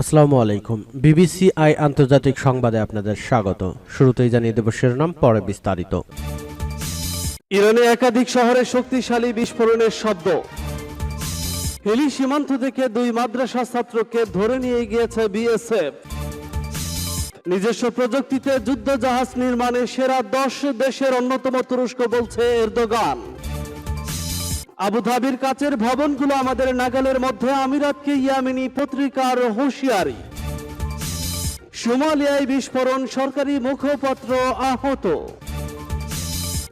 আসসালামু আলাইকুম। BBC I আন্তর্জাতিক সংবাদে আপনাদের স্বাগত। শুরুতেই জানিয়ে দেব শিরোনাম, পরে বিস্তারিত। ইরানে একাধিক শহরে শক্তিশালী বিস্ফোরণের শব্দ হিলি সীমান্ত থেকে দুই মাদ্রাসা ছাত্রকে ধরে নিয়ে গিয়েছে বিএসএফ। নিজস্ব প্রযুক্তিতে যুদ্ধ জাহাজ নির্মাণে সেরা দশ দেশের অন্যতম তুরস্ক বলছে এরদোগান। আবুধাবির কাছের ভবনগুলো আমাদের নাগালের মধ্যে আমিরাতকে ইয়ামিনী পত্রিকার হুঁশিয়ারি। সোমালিয়ায় বিস্ফোরণ সরকারি মুখপাত্র আহত।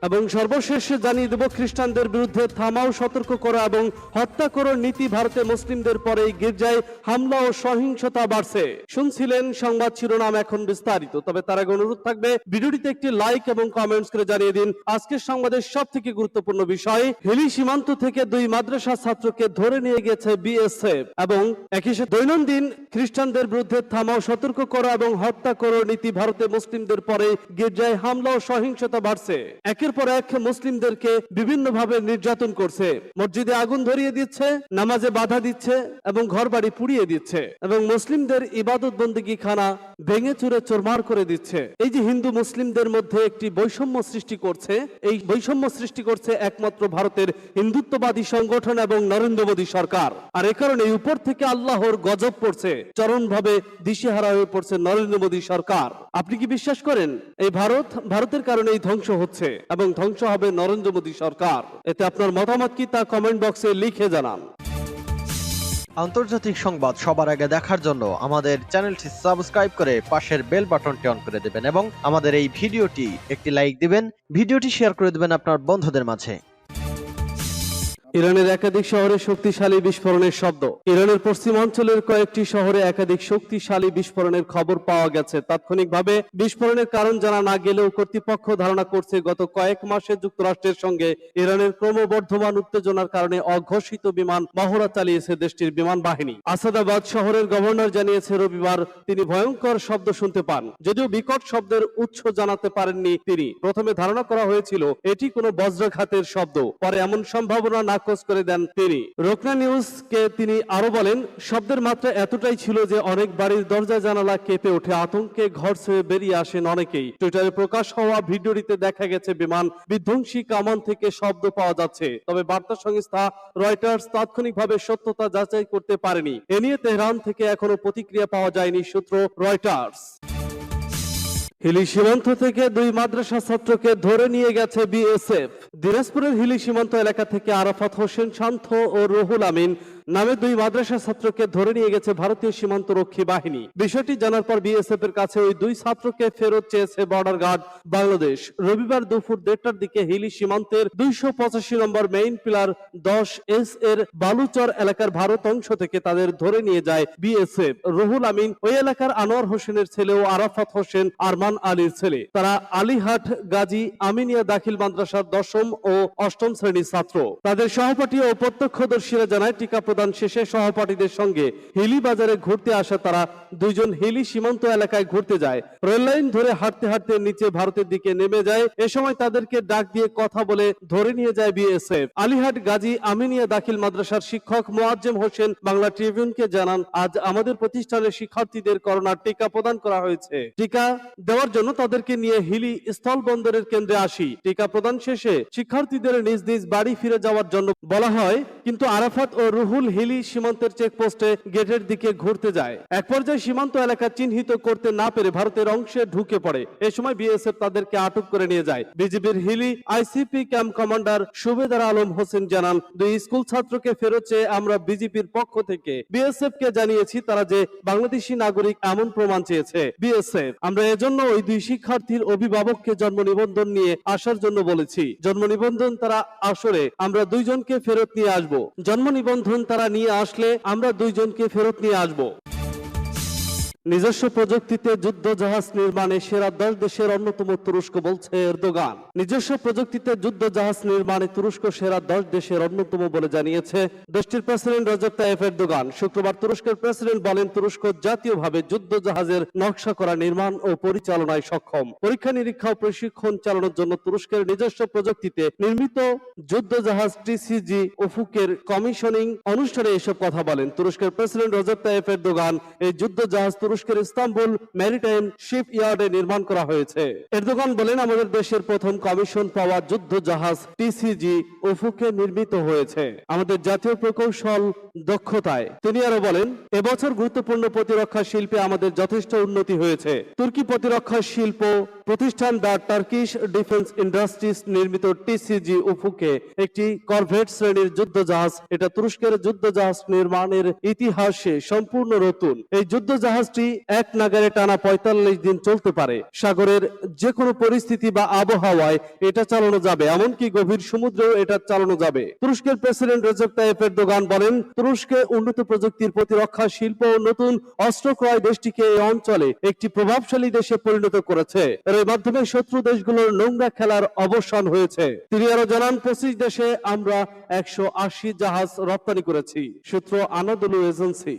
এবং সর্বশেষ জানিয়ে দেব, খ্রিস্টানদের বিরুদ্ধে থামাও, সতর্ক করা এবং হত্যা করো নীতি ভারতে মুসলিমদের পরে গির্জায় হামলা ও সহিংসতা বাড়ছে। শুনছিলেন সংবাদ শিরোনাম এখন বিস্তারিত, তবে তার আগে অনুরোধ থাকবে, ভিডিওটিতে একটি লাইক এবং কমেন্টস করে জানিয়ে দিন, আজকের সংবাদের সব থেকে গুরুত্বপূর্ণ বিষয়, হেলি সীমান্ত থেকে দুই মাদ্রাসা ছাত্রকে ধরে নিয়ে গেছে বিএসএফ এবং একই সাথে দৈনন্দিন খ্রিস্টানদের বিরুদ্ধে থামাও, সতর্ক করা এবং হত্যা করো নীতি ভারতে মুসলিমদের পরে গির্জায় হামলা ও সহিংসতা বাড়ছে। একের পর এক মুসলিমদেরকে বিভিন্ন ভাবে নির্যাতন করছে। মসজিদে আগুন ধরিয়ে দিচ্ছে, নামাজে বাধা দিচ্ছে এবং ঘর বাড়ি পুড়িয়ে দিচ্ছে এবং মুসলিমদের ইবাদত বন্দিগি খানা ভেঙে চুরে চোরমার করে দিচ্ছে। এই যে হিন্দু মুসলিমদের মধ্যে একটি বৈষম্য সৃষ্টি করছে, এই বৈষম্য সৃষ্টি করছে একমাত্র ভারতের হিন্দুত্ববাদী সংগঠন এবং নরেন্দ্র মোদী সরকার। আর এ কারণে উপর থেকে আল্লাহর গজব পড়ছে, চরমভাবে দিশেহারা হয়ে পড়ছে নরেন্দ্র মোদী সরকার। আপনি কি বিশ্বাস করেন, এই ভারত, ভারতের কারণে এই ধ্বংস হচ্ছে এবং ধ্বংস হবে নরেন্দ্র মোদী সরকার। এতে আপনার মতামত কি তা কমেন্ট বক্সে লিখে জানান। আন্তর্জাতিক সংবাদ সবার আগে দেখার জন্য আমাদের চ্যানেলটি সাবস্ক্রাইব করে পাশের বেল বাটনটি অন করে দেবেন এবং আমাদের এই ভিডিওটি একটি লাইক দিবেন, ভিডিওটি শেয়ার করে দেবেন আপনার বন্ধুদের মাঝে। ইরানের একাধিক শহরে শক্তিশালী বিস্ফোরণের শব্দ। ইরানের পশ্চিমাঞ্চলের কয়েকটি শহরে একাধিক শক্তিশালী বিস্ফোরণের খবর পাওয়া গেছে। তাৎক্ষণিকভাবে বিস্ফোরণের কারণ জানা না গেলেও কর্তৃপক্ষ ধারণা করছে, গত কয়েক মাসে যুক্তরাষ্ট্রের সঙ্গে ইরানের ক্রমবর্ধমান উত্তেজনার কারণে অঘোষিত বিমান মহড়া চালিয়েছে দেশটির বিমান বাহিনী। আসাদাবাদ শহরের গভর্নর জানিয়েছে, রবিবার তিনি ভয়ঙ্কর শব্দ শুনতে পান। যদিও বিকট শব্দের উৎস জানাতে পারেননি তিনি। প্রথমে ধারণা করা হয়েছিল, এটি কোনো বজ্রাঘাতের শব্দ। পরে এমন সম্ভাবনা নাকচ করে দেন তিনি। রোকনা নিউজকে তিনি আরও বলেন, শব্দের মাত্রা এতটাই ছিল যে অনেক বাড়ির দরজা জানালা কেঁপে ওঠে, আতঙ্কে ঘর ছেড়ে বেরিয়ে আসেন অনেকেই। টুইটারে প্রকাশ হওয়া ভিডিওটিতে দেখা গেছে, বিমান বিধ্বংসী কামান থেকে শব্দ পাওয়া যাচ্ছে। তবে বার্তা সংস্থা রয়টার্স তাৎক্ষণিকভাবে সত্যতা যাচাই করতে পারেনি। এ নিয়ে তেহরান থেকে এখনও প্রতিক্রিয়া পাওয়া যায়নি সূত্র রয়টার্স। হিলি সীমান্ত থেকে দুই মাদ্রাসা ছাত্রকে ধরে নিয়ে গেছে বিএসএফ। দিনাজপুরের হিলি সীমান্ত এলাকা থেকে আরাফাত হোসেন শান্ত ও রুহুল আমিন নামে দুই মাদ্রাসা ছাত্রকে ধরে নিয়ে গেছে ভারতীয় সীমান্ত রক্ষী বাহিনী। বিষয়টি জানার পর বিএসএফ এর কাছে ওই দুই ছাত্রকে ফেরত চেয়েছে বর্ডার গার্ড বাংলাদেশ। রবিবার দুপুর দেড়টার দিকে হিলি সীমান্তের দুইশো পঁচাশি নম্বর মেইন পিলার দশ এস এর বালুচর এলাকার ভারত অংশ থেকে তাদের ধরে নিয়ে যায় বিএসএফ। রুহুল আমিন ওই এলাকার আনোয়ার হোসেনের ছেলে ও আরাফাত হোসেন আরমান আলীর ছেলে। তারা আলীহাট, গাজী, আমিনিয়া দাখিল মাদ্রাসার দশম ও অষ্টম শ্রেণির ছাত্র। তাদের সহপাঠী ও প্রত্যক্ষদর্শীরা জানায়, টিকা প্রদান শেষে সহপাঠীদের সঙ্গে হিলি বাজারে ঘুরতে আসা তারা দুইজন হিলি সীমান্ত এলাকায় ঘুরতে যায়। রেললাইন ধরে হাঁটতে হাঁটতে নিচে ভারতের দিকে নেমে যায়। এ সময় তাদেরকে ডাক দিয়ে কথা বলে ধরে নিয়ে যায় বিএসএফ। আলীহাট গাজী আমিনিয়া দাখিল মাদ্রাসার শিক্ষক মোয়াজ্জেম হোসেন বাংলা ট্রিবিউনকে জানান, আজ আমাদের প্রতিষ্ঠানের শিক্ষার্থীদের করোনার টিকা প্রদান করা হয়েছে। টিকা দেওয়ার জন্য তাদেরকে নিয়ে হিলি স্থল বন্দরের কেন্দ্রে আসি। টিকা প্রদান শেষে শিক্ষার্থীদের নিজ নিজ বাড়ি ফিরে যাওয়ার জন্য বলা হয়, কিন্তু আরাফাত ও রুহুল হিলি সীমান্তের চেকপোস্টে গেটের দিকে ঘুরতে যায়। এক পর্যায়ে সীমান্ত এলাকা চিহ্নিত করতে না পেরে ভারতের অংশে ঢুকে পড়ে। এ সময় বিএসএফ তাদেরকে আটক করে নিয়ে যায়। বিজেপির হিলি আইসিপি ক্যাম্প কমান্ডার সুবেদার আলম হোসেন জানান, দুই স্কুল ছাত্রকে ফেরত চেয়ে আমরা বিজেপির পক্ষ থেকে বিএসএফ কে জানিয়েছি তারা যে বাংলাদেশি নাগরিক এমন প্রমাণ চেয়েছে। বিএসএফ, আমরা এজন্য ওই দুই শিক্ষার্থীর অভিভাবককে জন্ম নিবন্ধন নিয়ে আসার জন্য বলেছি। জন্ম নিবন্ধন তারা আসরে আমরা দুইজনকে ফেরত নিয়ে আসব। জন্ম নিবন্ধন তারা নিয়ে আসলে আমরা দুইজনকে ফেরত নিয়ে আসব। নিজস্ব প্রযুক্তিতে যুদ্ধ জাহাজ নির্মাণে সেরা দশ দেশের অন্যতম তুরস্ক বলছে এরদোগান। নিজস্ব প্রযুক্তিতে যুদ্ধ জাহাজ নির্মাণে তুরস্ক সেরা দশ দেশের অন্যতম বলে জানিয়েছে দেশটির প্রেসিডেন্ট রজব তাইফ এরদোগান। শুক্রবার তুরস্কের প্রেসিডেন্ট বলেন তুরস্ক জাতীয়ভাবে যুদ্ধ জাহাজের নকশা করা নির্মাণ ও পরিচালনায় সক্ষম। পরীক্ষা নিরীক্ষা ও প্রশিক্ষণ চালানোর জন্য তুরস্কের নিজস্ব প্রযুক্তিতে নির্মিত যুদ্ধ জাহাজ টিসিজি ওফুকের কমিশনিং অনুষ্ঠানে এসব কথা বলেন। তুরস্কের প্রেসিডেন্ট রজব তাইফ এরদোগান এই যুদ্ধ জাহাজ তুরস্কের ইস্তাম্বুল ম্যারিটাইম শিপ ইয়ার্ডে নির্মাণ করা হয়েছে। এরদোগান বলেন, আমাদের দেশের প্রথম কমিশন পাওয়া যুদ্ধ জাহাজ টিসিজি ওফুকে নির্মিত হয়েছে। আমাদের জাতীয় প্রকৌশল দক্ষতায়। তিনি আরও বলেন, এবছর গুরুত্বপূর্ণ প্রতিরক্ষা শিল্পে আমাদের যথেষ্ট উন্নতি হয়েছে। তুর্কি প্রতিরক্ষা শিল্প প্রতিষ্ঠান দ্য টার্কিশ ডিফেন্স ইন্ডাস্ট্রিজ নির্মিত টিসিজি উফুকে একটি করভেট শ্রেণির যুদ্ধ জাহাজ এটা তুরস্কের যুদ্ধ জাহাজ নির্মাণের ইতিহাসে সম্পূর্ণ নতুন। এই যুদ্ধ জাহাজটি এক নাগারে টানা পঁয়তাল্লিশ দিন চলতে পারে। সাগরের যে কোনো পরিস্থিতি বা আবহাওয়ায় এটা চালানো যাবে, এমনকি গভীর সমুদ্রেও এটা চালানো যাবে। তুরস্কের প্রেসিডেন্ট রেজব তাইপ এরদোগান বলেন, তুরস্কে উন্নত প্রযুক্তির প্রতিরক্ষা শিল্প ও নতুন অস্ত্র ক্রয় দেশটিকে এই অঞ্চলে একটি প্রভাবশালী দেশে পরিণত করেছে। এর মাধ্যমে শত্রু দেশগুলোর নোংরা খেলার অবসান হয়েছে। তিনি আরও জানান, পঁচিশ দেশে আমরা একশো আশি জাহাজ রপ্তানি করেছি। সূত্র আনাদুলু এজেন্সি।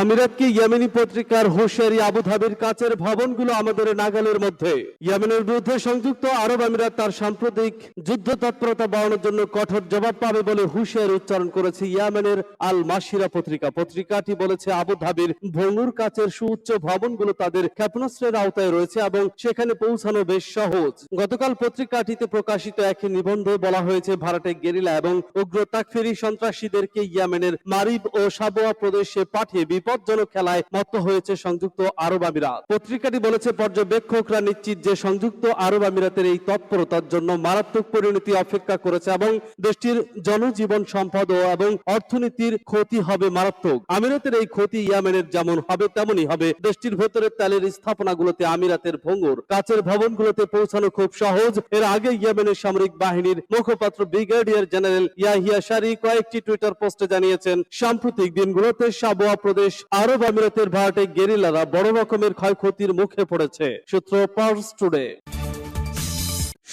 আমিরাতকে ইয়েমেনি পত্রিকার হুঁশিয়ারি আবুধাবির কাচের ভবনগুলো আমাদের নাগালের মধ্যে। ইয়েমেনের বিরুদ্ধে সংযুক্ত আরব আমিরাত তার সাম্প্রতিক যুদ্ধ তৎপরতা বাড়ানোর জন্য কঠোর জবাব পাবে বলে হুঁশিয়ারি উচ্চারণ করেছে ইয়েমেনের আল মাসিরা পত্রিকা। পত্রিকাটি বলেছে আবুধাবির ভঙ্গুর কাচের সুউচ্চ ভবনগুলো তাদের ক্ষেপণাস্ত্রের আওতায় রয়েছে এবং সেখানে পৌঁছানো বেশ সহজ। গতকাল পত্রিকাটিতে প্রকাশিত এক নিবন্ধে বলা হয়েছে, ভারতে গেরিলা এবং উগ্র তাকফিরি সন্ত্রাসীদেরকে ইয়েমেনের মারিব ও সাবোয়া প্রদেশে পাঠিয়ে বিপজ্জনক খেলায় মত্ত হয়েছে সংযুক্ত আরব আমিরাত। পত্রিকাটি বলেছে, পর্যবেক্ষকরা নিশ্চিত যে সংযুক্ত আরব আমিরাতের এই তৎপরতার জন্য মারাত্মক পরিণতি অপেক্ষা করেছে এবং দেশটির জনজীবন সম্পদ ও এবং অর্থনীতির ক্ষতি হবে মারাত্মক। আমিরাতের এই ক্ষতি ইয়ামেনের যেমন হবে, তেমনই হবে। দেশটির ভেতরে তেলের স্থাপনাগুলোতে আমিরাতের ভঙ্গুর। কাছের ভবনগুলোতে পৌঁছানো খুব সহজ। এর আগে ইয়েমেনের সামরিক বাহিনীর মুখপাত্র ব্রিগেডিয়ার জেনারেল ইয়াহিয়া শারি কয়েকটি টুইটার পোস্টে জানিয়েছেন, সাম্প্রতিক দিনগুলোতে সাবোয়া প্রদেশ আরব আমিরাতের ভাড়াটে গেরিলারা বড় রকমের ক্ষয়ক্ষতির মুখে পড়েছে। সূত্র পার্স টুডে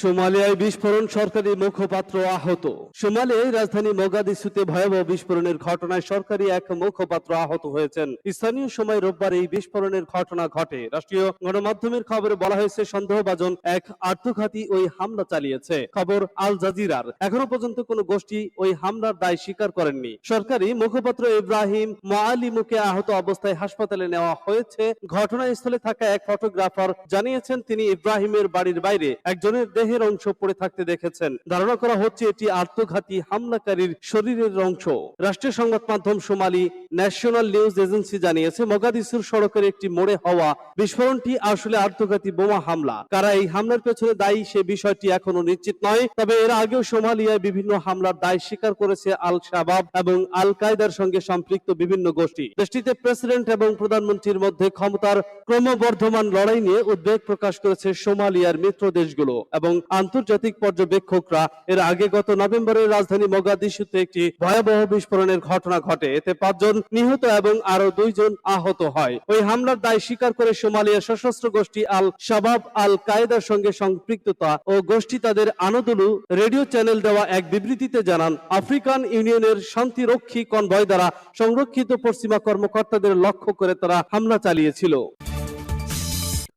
সোমালিয়ায় বিস্ফোরণ সরকারি মুখপাত্র আহত। সোমালিয়ায় রাজধানী মোগাদিসুতে ভয়াবহ বিস্ফোরণের ঘটনায় সরকারি এক মুখপাত্র আহত হয়েছেন। স্থানীয় সময় রোববার এই বিস্ফোরণের ঘটনা ঘটে। রাষ্ট্রীয় গণমাধ্যমের খবরে বলা হয়েছে, সন্দেহভাজন এক আত্মঘাতী ওই হামলা চালিয়েছে। খবর আল জাজিরার। এখনও পর্যন্ত কোনো গোষ্ঠী ওই হামলার দায় স্বীকার করেননি। সরকারি মুখপাত্র ইব্রাহিম মোয়ালিমুকে আহত অবস্থায় হাসপাতালে নেওয়া হয়েছে। ঘটনাস্থলে থাকা এক ফটোগ্রাফার জানিয়েছেন, তিনি ইব্রাহিমের বাড়ির বাইরে একজনের দেহের অংশ পড়ে থাকতে দেখেছেন। ধারণা করা হচ্ছে এটি আত্মঘাতী হামলাকারীর শরীরের অংশ। রাষ্ট্রীয় সংবাদ মাধ্যম সোমালি ন্যাশনাল নিউজ এজেন্সি জানিয়েছে, মগাদিসুর সড়কের একটি মোড়ে হওয়া বিস্ফোরণটি আসলে আত্মঘাতী বোমা হামলা। কারা এই হামলার পেছনে দায়ী সে বিষয়টি এখনও নিশ্চিত নয়, তবে এর আগেও সোমালিয়ায় বিভিন্ন হামলার দায় স্বীকার করেছে আল শাবাব এবং আল কায়দার সঙ্গে সম্পৃক্ত বিভিন্ন গোষ্ঠী। দেশটিতে প্রেসিডেন্ট এবং প্রধানমন্ত্রীর মধ্যে ক্ষমতার ক্রমবর্ধমান লড়াই নিয়ে উদ্বেগ প্রকাশ করেছে সোমালিয়ার মিত্র দেশগুলো এবং আন্তর্জাতিক পর্যবেক্ষকরা এর আগে গত নভেম্বরে রাজধানী মোগাদিশুতে একটি ভয়াবহ বিস্ফোরণের ঘটনা ঘটে। এতে পাঁচজন নিহত এবং আরও দুইজন আহত হয়। ওই হামলার দায় স্বীকার করে সোমালিয়ার সশস্ত্র গোষ্ঠী আল শাবাব, আল কায়েদার সঙ্গে সম্পৃক্ততা ও গোষ্ঠী তাদের আনদলু রেডিও চ্যানেল দেওয়া এক বিবৃতিতে জানান, আফ্রিকান ইউনিয়নের শান্তিরক্ষী কনভয় দ্বারা সংরক্ষিত পশ্চিমা কর্মকর্তাদের লক্ষ্য করে তারা হামলা চালিয়েছিল।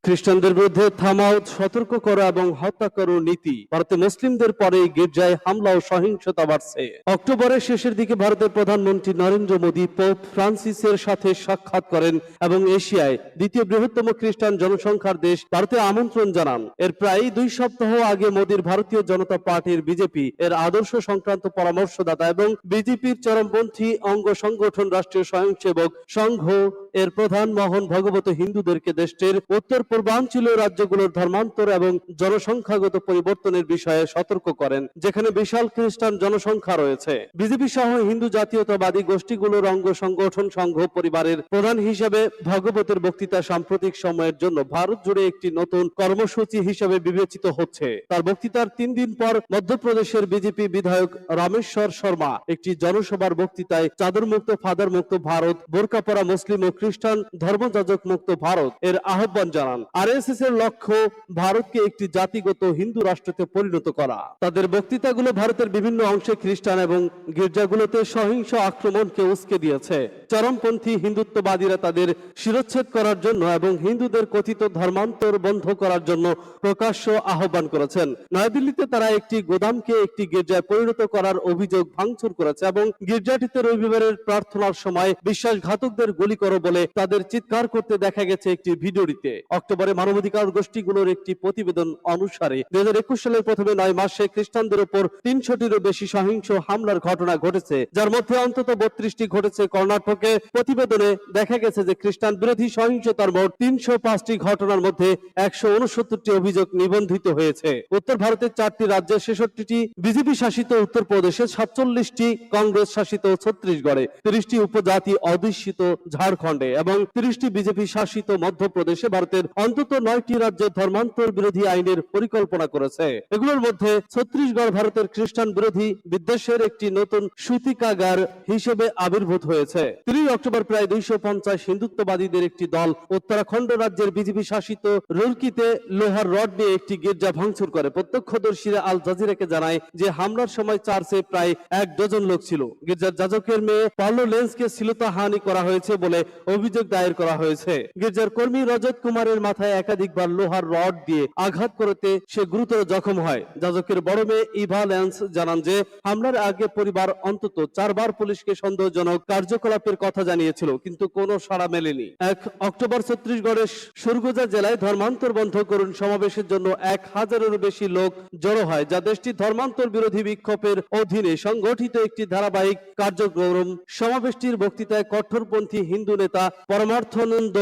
খ্রিস্টানদের বিরুদ্ধে থামাও, সতর্ক করো এবং হত্যা করো নীতি। ভারতে মুসলিমদের পরে গির্জায় হামলা ও সহিংসতা বাড়ছে। অক্টোবরের শেষের দিকে ভারতের প্রধানমন্ত্রী নরেন্দ্র মোদী পোপ ফ্রান্সিসের সাথে সাক্ষাৎ করেন এবং এশিয়ায় দ্বিতীয় বৃহত্তম খ্রিস্টান জনসংখ্যার দেশ ভারতে আমন্ত্রণ জানান। এর প্রায় দুই সপ্তাহ আগে মোদীর ভারতীয় জনতা পার্টির বিজেপি এর আদর্শ সংক্রান্ত পরামর্শদাতা এবং বিজেপির চরমপন্থী অঙ্গ সংগঠন রাষ্ট্রীয় স্বয়ংসেবক সংঘ এর প্রধান মোহন ভগবত হিন্দুদেরকে দেশটির উত্তর পূর্বাঞ্চলীয় রাজ্যগুলোর ধর্মান্তর এবং জনসংখ্যাগত পরিবর্তনের বিষয়ে সতর্ক করেন, যেখানে বিশাল খ্রিস্টান জনসংখ্যা রয়েছে। বিজেপি সহ হিন্দু জাতীয়তাবাদী গোষ্ঠীগুলোর অঙ্গ সংগঠন সংঘ পরিবারের প্রধান হিসেবে ভগবতের বক্তৃতা সাম্প্রতিক সময়ের জন্য ভারত জুড়ে একটি নতুন কর্মসূচি হিসেবে বিবেচিত হচ্ছে। তার বক্তৃতার তিন দিন পর মধ্যপ্রদেশের বিজেপি বিধায়ক রামেশ্বর শর্মা একটি জনসভার বক্তৃতায় চাদর মুক্ত ফাদার মুক্ত ভারত বোরকা পরা মুসলিম, ও খ্রিস্টান ধর্মযাজক মুক্ত ভারত এর আহ্বান জানান। আরএসএস এর লক্ষ্য ভারতকে একটি জাতিগত হিন্দু রাষ্ট্রতে পরিণত করা। তাদের বক্তৃতাগুলো ভারতের বিভিন্ন অংশে খ্রিস্টান এবং গির্জাগুলোতে সহিংস আক্রমণকে উস্কে দিয়েছে। চরমপন্থী হিন্দুত্ববাদীরা তাদের শিরচ্ছেদ করার জন্য এবং হিন্দুদের কথিত ধর্মান্তর বন্ধ করার জন্য প্রকাশ্য আহ্বান করেছেন। নয়াদিল্লিতে তারা একটি গোদামকে একটি গির্জায় পরিণত করার অভিযোগ ভাঙচুর করেছে এবং গির্জাটিতে রবিবারের প্রার্থনার সময় বিশ্বাসঘাতকদের গুলি করো বলে তাদের চিৎকার করতে দেখা গেছে একটি ভিডিওটিতে। অক্টোবরে মানবাধিকার গোষ্ঠীগুলোর একটি প্রতিবেদন অনুসারে দুই হাজার একুশ সালের প্রথমে নয় মাসে খ্রিস্টানদের উপর তিনশোটিরও বেশি সহিংস হামলার ঘটনা ঘটেছে। যার মধ্যে অন্তত বত্রিশটি ঘটেছে কর্ণাটকে। প্রতিবেদনে দেখা গেছে যে খ্রিস্টান বিরোধী সহিংসতার মোট তিনশো পাঁচটি ঘটনার মধ্যে একশো উনসত্তরটি অভিযোগ নিবন্ধিত হয়েছে। উত্তর ভারতের চারটি রাজ্যে ছেষট্টিটি, বিজেপি শাসিত উত্তরপ্রদেশে সাতচল্লিশটি, কংগ্রেস শাসিত ছত্তিশগড়ে তিরিশটি উপজাতি অধ্যুষিত ঝাড়খণ্ডে। এবং তিরিশটি বিজেপি শাসিত মধ্যপ্রদেশে ভারতের অন্তত নয়টি রাজ্যে ধর্মান্তর বিরোধী আইনের পরিকল্পনা করেছে। এগুলোর মধ্যে ছত্তিশগড় ভারতের খ্রিস্টান বিরোধী বিদ্বেষের একটি নতুন সূতিকাগার হিসেবে আবির্ভূত হয়েছে। তিরিশ অক্টোবর প্রায় দুইশো পঞ্চাশ হিন্দুত্ববাদীদের একটি দল উত্তরাখণ্ড রাজ্যের বিজেপি শাসিত রুরকিতে লোহার রড নিয়ে একটি গির্জা ভাঙচুর করে। প্রত্যক্ষদর্শীরা আল জাজিরাকে জানায় যে হামলার সময় চার্চে প্রায় এক ডজন লোক ছিল। গির্জার যাজকের মেয়ে পার্লো লেন্সকে শ্লীলতা হানি করা হয়েছে বলে অভিযোগ দায়ের করা হয়েছে। গির্জার কর্মী রজত কুমারের মাথায় একাধিকবার লোহার রড দিয়ে আঘাত করতে সে গুরুতর জখম হয়। যাজকের বড় মেয়ে ইভা ল্যান্স জানান যে, হামলার আগে পরিবার অন্তত চারবার পুলিশকে সন্দেহজনক কার্যকলাপের কথা জানিয়েছিল, কিন্তু কোনো সাড়া মেলেনি। এক অক্টোবর ছত্তিশগড়ের সুরগুজা জেলায় ধর্মান্তর বন্ধ করুন সমাবেশের জন্য এক হাজারেরও বেশি লোক জড়ো হয়, যা দেশটির ধর্মান্তর বিরোধী বিক্ষোভের অধীনে সংগঠিত একটি ধারাবাহিক কার্যক্রম। সমাবেশটির বক্তৃতায় কঠোরপন্থী হিন্দু নেতা পরমার্থনন্দ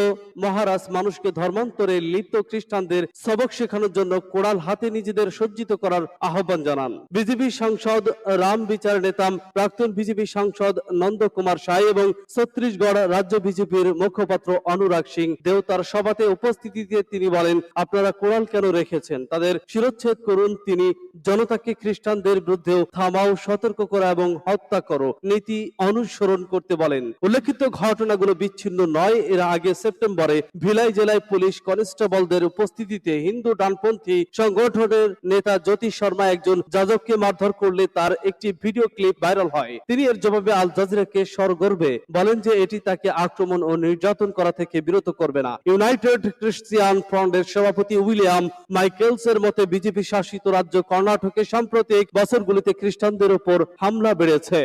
মহারাজ মানুষকে ধর্মান্তরে লিপ্ত খ্রিস্টানদের সবক শেখানোর জন্য কোড়াল হাতে নিজেদের সজ্জিত করার আহ্বান জানান। বিজেপি সাংসদ রাম বিচার নেতাম, প্রাক্তন বিজেপি সাংসদ নন্দ কুমার সাই এবং ছত্তিশগড় রাজ্য বিজেপির মুখপাত্র অনুরাগ সিং দেওতার সভাতে উপস্থিতিতে তিনি বলেন, আপনারা কোড়াল কেন রেখেছেন? তাদের শিরচ্ছেদ করুন, তিনি জনতাকে খ্রিস্টানদের বিরুদ্ধেও থামাও, সতর্ক করা এবং হত্যা করো। নীতি অনুসরণ করতে বলেন। উল্লেখিত ঘটনাগুলো বিচ্ছিন্ন নয়। এর আগে সেপ্টেম্বরে ভিলাই জেলায় পুলিশ কনস্টেবলদের উপস্থিতিতে হিন্দু ডানপন্থী সংগঠনের নেতা জ্যোতি শর্মা একজন যাজককে মারধর করলে তার একটি ভিডিও ক্লিপ ভাইরাল হয়। তিনি এর জবাবে আল জাজিরাকে সরগর্বে বলেন যে এটি তাকে আক্রমণ ও নির্যাতন করা থেকে বিরত করবে না। ইউনাইটেড ক্রিশ্চিয়ান ফ্রন্টের সভাপতি উইলিয়াম মাইকেলস এর মতে বিজেপি শাসিত রাজ্য কর্ণাটকে সাম্প্রতিক বছরগুলিতে খ্রিস্টানদের উপর হামলা বেড়েছে।